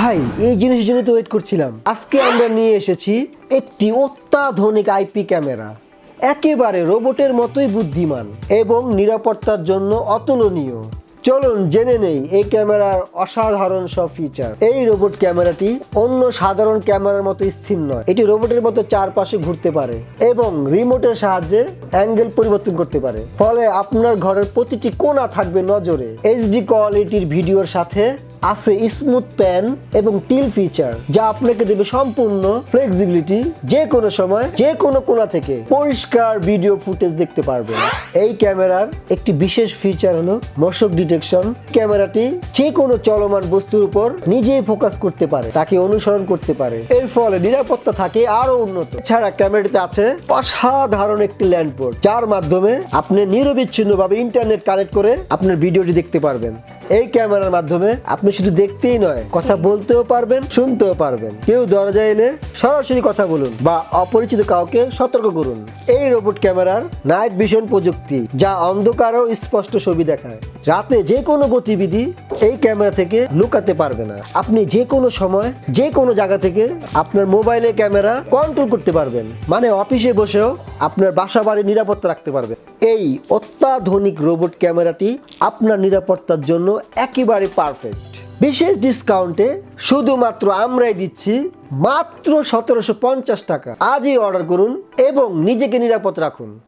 ভাই, এই জিনিসের জন্য তো ওয়েট করছিলাম। আজকে আমরা নিয়ে এসেছি একটি অত্যাধুনিক আইপি ক্যামেরা। একেবারে রোবটের মতোই বুদ্ধিমান এবং নিরাপত্তার জন্য অতুলনীয়। চলুন জেনে নেই, এই ক্যামেরার অসাধারণ সব ফিচার এই রোবট ক্যামেরাটি অন্য সাধারণ ক্যামেরার মতো স্থির নয়। এটি রোবটের মতো চারপাশে ঘুরতে পারে এবং রিমোটের সাহায্যে অ্যাঙ্গেল পরিবর্তন করতে পারে। ফলে আপনার ঘরের প্রতিটি কোণা থাকবে নজরে। এইচডি কোয়ালিটির ভিডিওর সাথে আছে স্মুথ প্যান এবং টিল ফিচার যা আপনাকে দেবে সম্পূর্ণ ফ্লেক্সিবিলিটি যে কোনো সময় যে কোনো কোণা থেকে পরিষ্কার ভিডিও ফুটেজ দেখতে পারবেন। এই ক্যামেরার একটি বিশেষ ফিচার হলো মশক ডিটেকশন ক্যামেরাটি যে কোনো চলমান বস্তুর উপর নিজেই ফোকাস করতে পারে, তাকে অনুসরণ করতে পারে। এর ফলে নিরাপত্তা থাকে আরও উন্নত। ছাড়া ক্যামেরাটিতে আছে অসাধারণ একটি ল্যান্ডপোর্ট যার মাধ্যমে আপনি নিরবিচ্ছিন্নভাবে ইন্টারনেট কানেক্ট করে আপনার ভিডিওটি দেখতে পারবেন। এই ক্যামেরার মাধ্যমে আপনি শুধু দেখতেই নয়, কথা বলতেও পারবেন, শুনতেও পারবেন। কেউ দরজায় এলে সরাসরি কথা বলুন বা অপরিচিত কাউকে সতর্ক করুন। এই রোবট ক্যামেরার নাইট ভিশন প্রযুক্তি, যা অন্ধকারও স্পষ্ট ছবি দেখায়। রাতে যে কোনো গতিবিধি এই ক্যামেরা থেকে লুকাতে পারবে না। আপনি যে কোনো সময়, যে কোনো জায়গা থেকে আপনার মোবাইলের ক্যামেরা কন্ট্রোল করতে পারবেন। মানে অফিসে বসেও আপনার বাসা বাড়ি নিরাপত্তা রাখতে পারবে। এই অত্যাধুনিক রোবট ক্যামেরাটি আপনার নিরাপত্তার জন্য একেবারে পারফেক্ট। বিশেষ ডিসকাউন্টে শুধুমাত্র আমরাই দিচ্ছি মাত্র সতেরোশো পঞ্চাশ টাকা। আজই অর্ডার করুন এবং নিজেকে নিরাপদ রাখুন।